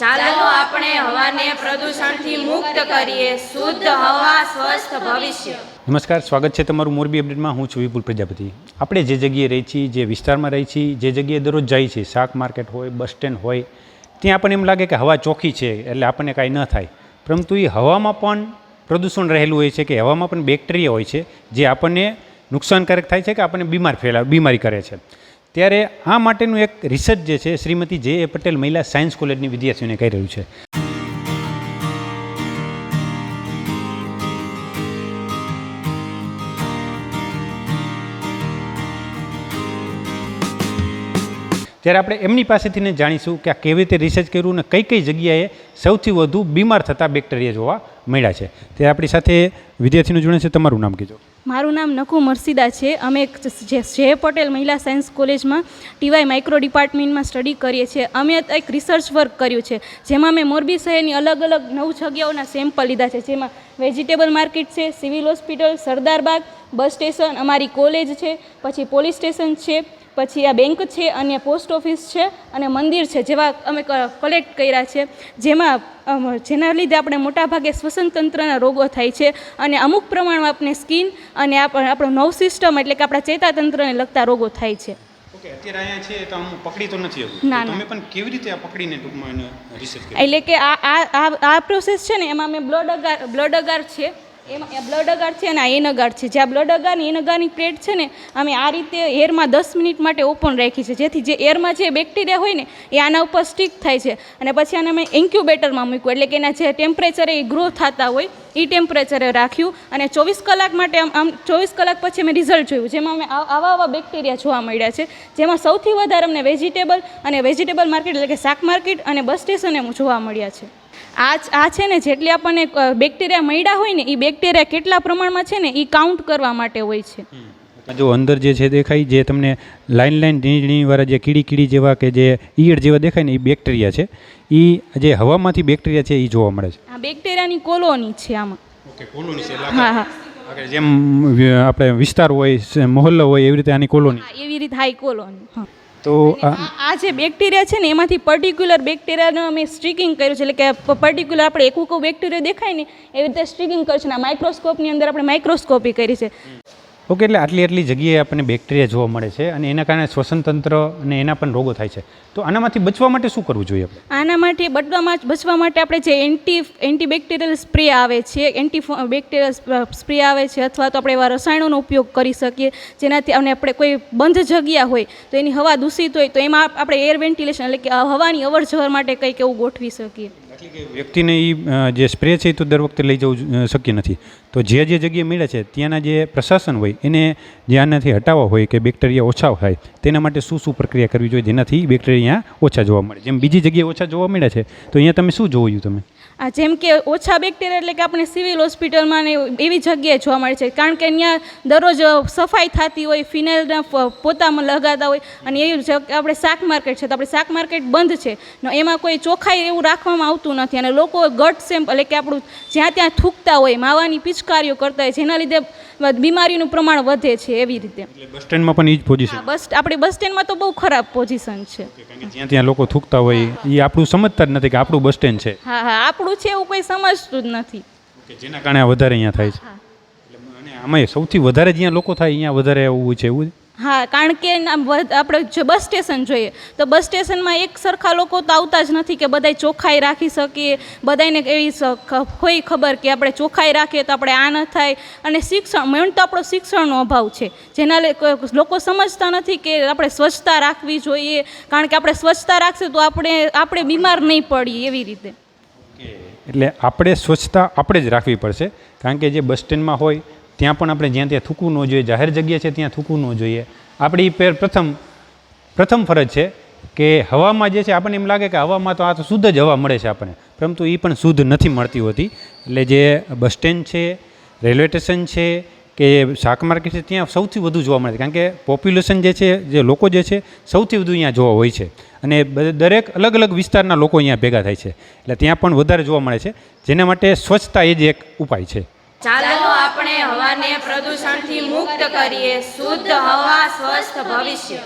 ચાલો આપણે હવાને પ્રદૂષણથી મુક્ત કરીએ. શુદ્ધ હવા સ્વસ્થ ભવિષ્ય. નમસ્કાર સ્વાગત છે તમારું મોરબી અપડેટમાં. હું છું વિપુલ પ્રજાપતિ. આપણે જે જગ્યાએ રહી છીએ જે વિસ્તારમાં રહી છીએ જે જગ્યાએ દરરોજ જાય છે શાક માર્કેટ હોય બસ સ્ટેન્ડ હોય ત્યાં આપણને એમ લાગે કે હવા ચોખ્ખી છે એટલે આપણને કાંઈ ન થાય. પરંતુ એ હવામાં પણ પ્રદૂષણ રહેલું હોય છે કે હવામાં પણ બેક્ટેરિયા હોય છે જે આપણને નુકસાનકારક થાય છે કે આપણને બીમાર ફેલા બીમારી કરે છે. ત્યારે આ માટેનું એક રિસર્ચ જે છે, શ્રીમતી જે એ પટેલ મહિલા સાયન્સ કોલેજની વિદ્યાર્થીઓને કહી રહ્યું છે. ત્યારે આપણે એમની પાસેથી ને જાણીશું કે આ કેવી રીતે રિસર્ચ કર્યું અને કઈ કઈ જગ્યાએ સૌથી વધુ બીમાર થતા બેક્ટેરિયા જોવા મળ્યા છે. તે આપણી સાથે વિદ્યાર્થીનું જોડે છે. તમારું નામ કીધું મારું નામ નકુ મરસિદા છે. અમે જે જે પટેલ મહિલા સાયન્સ કોલેજમાં ટીવાય માઇક્રો ડિપાર્ટમેન્ટમાં સ્ટડી કરીએ છીએ. અમે એક રિસર્ચ વર્ક કર્યું છે. જેમાં મેં મોરબી શહેરની અલગ અલગ નવ જગ્યાઓના સેમ્પલ લીધા છે. જેમાં વેજીટેબલ માર્કેટ છે civil hospital Sardarbagh bus station અમારી કોલેજ છે, પછી પોલીસ સ્ટેશન છે પછી આ બેંક છે અને પોસ્ટ ઓફિસ છે અને મંદિર છે જેવા અમે કલેક્ટ કર્યા છે. જેમાં જેના લીધે આપણે મોટાભાગે શ્વસન તંત્રના રોગો થાય છે અને અમુક પ્રમાણમાં આપણે સ્કિન અને આપ- આપણો નવ સિસ્ટમ એટલે કે આપણા ચેતાતંત્રને લગતા રોગો થાય છે. અત્યારે અહીંયા છે તો હું પકડી તો નથી ના, ના. તમે પણ કેવી રીતે આ પકડીને ટૂંકમાં રિસર્ચ એટલે કે આ આ આ આ પ્રોસેસ છે ને એમાં અમે બ્લડ અગાર બ્લડ અગાર છે. એમાં બ્લડ અગાર છે અને આ એન અગાર છે. જે આ બ્લડ અગાર ને એન અગારની પ્લેટ છે ને, અમે આ રીતે એરમાં દસ મિનિટ માટે ઓપન રાખી છે. જેથી જે એરમાં જે બેક્ટેરિયા હોય ને, એ આના ઉપર સ્ટીક થાય છે. અને પછી આને અમે ઇન્ક્યુબેટરમાં મૂક્યું. એટલે કે એના જે ટેમ્પરેચરે એ ગ્રો થતા હોય, એ ટેમ્પરેચરે રાખ્યું. અને ચોવીસ કલાક માટે આમ આમ ચોવીસ કલાક પછી અમે રિઝલ્ટ જોયું. જેમાં અમે આવા આવા બેક્ટેરિયા જોવા મળ્યા છે. જેમાં સૌથી વધારે અમને વેજીટેબલ અને વેજીટેબલ માર્કેટ એટલે કે શાક માર્કેટ અને બસ સ્ટેશને જોવા મળ્યા છે. આ આ છે ને જેટલી આપણને બેક્ટેરિયા મળ્યા હોય ને એ બેક્ટેરિયા કેટલા પ્રમાણમાં છે ને એ કાઉન્ટ કરવા માટે હોય છે. જો અંદર જે છે દેખાય જે તમને લાઈન લાઈન ઝીણી ઝીણી વાળા જે કીડી કીડી જેવા કે જે ઈયળ જેવા દેખાય ને એ બેક્ટેરિયા છે. એ જે હવામાંથી બેક્ટેરિયા છે એ જોવા મળે છે. આ બેક્ટેરિયાની કોલોની છે આમાં. ઓકે કોલોની છે હા હા. જેમ આપણે વિસ્તાર હોય મોહલ્લો હોય એવી રીતે આની કોલોની એવી રીતે હાઈ કોલોની હા. તો આ જે બેક્ટેરિયા છે ને એમાંથી પર્ટિક્યુલર બેક્ટેરિયાનું અમે સ્ટ્રીકિંગ કર્યું છે. એટલે કે પર્ટિક્યુલર આપણે એક એકું બેક્ટેરિયા દેખાય ને એવી રીતે સ્ટ્રીકિંગ કર્યું છે. અને માઇક્રોસ્કોપની અંદર આપણે માઇક્રોસ્કોપી કરી છે. ઓકે, એટલે આટલી આટલી જગ્યાએ આપણને બેક્ટેરિયા જોવા મળે છે અને એના કારણે શ્વસન તંત્ર અને એના પણ રોગો થાય છે. તો આનામાંથી બચવા માટે શું કરવું જોઈએ આના માટે બચવામાં બચવા માટે આપણે જે એન્ટી એન્ટીબેક્ટેરિયલ સ્પ્રે આવે છે, એન્ટી બેક્ટેરિયલ સ્પ્રે આવે છે, અથવા તો આપણે એવા રસાયણોનો ઉપયોગ કરી શકીએ, જેનાથી અને આપણે કોઈ બંધ જગ્યા હોય તો એની હવા દૂષિત હોય તો એમાં આપણે એર વેન્ટિલેશન એટલે કે હવાની અવર જવર માટે કંઈક એવું ગોઠવી શકીએ. એટલે કે વ્યક્તિને એ જે સ્પ્રે છે એ તો દર વખતે લઈ જવું શક્ય નથી. તો જે જે જગ્યાએ મળે છે, ત્યાંના જે પ્રશાસન હોય, એને જે આનાથી હટાવવા હોય કે બેક્ટેરિયા ઓછા થાય તેના માટે શું શું પ્રક્રિયા કરવી જોઈએ જેનાથી બેક્ટેરિયા ઓછા જોવા મળે? જેમ બીજી જગ્યાએ ઓછા જોવા મળે છે, તો અહીંયા તમે શું જોયું તમે? આ જેમ કે ઓછા બેક્ટેરિયા એટલે કે આપણે સિવિલ હોસ્પિટલમાં ને એવી જગ્યાએ જોવા મળે છે. કારણ કે ત્યાં દરરોજ સફાઈ થતી હોય ફિનાઇલના પોતામાં લગાતા હોય અને એવી આપણે શાક માર્કેટ છે તો આપણે શાક માર્કેટ બંધ છે. ને એમાં કોઈ ચોખ્ખાઈ એવું રાખવામાં આવતું નથી અને લોકો ગટ સેમ્પલ એટલે કે આપણું જ્યાં ત્યાં થૂકતા હોય માવાની પિચકારીઓ કરતા હોય જેના લીધે બીમારીનું પ્રમાણ વધે છે એવી રીતે. બસ સ્ટેન્ડમાં પણ એ જ પોઝિશન બસ આપણે બસ સ્ટેન્ડમાં તો બહુ ખરાબ પોઝિશન છે. જ્યાં ત્યાં લોકો થૂકતા હોય એ આપણું સમજતા જ નથી કે આપણું બસ સ્ટેન્ડ છે. હા હા આપણું છે એવું કોઈ સમજતું જ નથી. કે જેના કારણે આ વધારે અહીંયા થાય છે. એટલે અને આમાં સૌથી વધારે જ્યાં લોકો થાય અહીંયા વધારે એવું છે એવું હા કારણ કે આપણે જો બસ સ્ટેશન જોઈએ તો બસ સ્ટેશનમાં એક સરખા લોકો તો આવતા જ નથી કે બધાય ચોખ્ખાઈ રાખી શકીએ બધાને એવી હોય ખબર કે આપણે ચોખ્ખાઈ રાખીએ તો આપણે આ ન થાય. અને શિક્ષણ મેન તો આપણો શિક્ષણનો અભાવ છે. જેના લોકો સમજતા નથી કે આપણે સ્વચ્છતા રાખવી જોઈએ. કારણ કે આપણે સ્વચ્છતા રાખશું તો આપણે આપણે બીમાર નહીં પડીએ એવી રીતે. એટલે આપણે સ્વચ્છતા આપણે જ રાખવી પડશે. કારણ કે જે બસ સ્ટેન્ડમાં હોય, ત્યાં પણ આપણે જ્યાં ત્યાં થૂકવું ન જોઈએ, જાહેર જગ્યા છે ત્યાં થૂકવું ન જોઈએ. આપણી પેર પ્રથમ પ્રથમ ફરજ છે કે હવામાં જે છે, આપણને એમ લાગે કે હવામાં તો આ તો શુદ્ધ જ હવા મળે છે આપણને. પરંતુ એ પણ શુદ્ધ નથી મળતી હોતી. એટલે જે બસ સ્ટેન્ડ છે, રેલવે સ્ટેશન છે કે શાક માર્કેટ છે ત્યાં સૌથી વધુ જોવા મળે છે. કારણ કે પોપ્યુલેશન જે છે, જે લોકો જે છે, સૌથી વધુ અહીંયા જોવા હોય છે. અને દરેક અલગ અલગ વિસ્તારના લોકો અહીંયા ભેગા થાય છે. એટલે ત્યાં પણ વધારે જોવા મળે છે. જેના માટે સ્વચ્છતા એ જ એક ઉપાય છે. ચાલો આપણે હવાને પ્રદૂષણથી મુક્ત કરીએ. શુદ્ધ હવા, સ્વસ્થ ભવિષ્ય.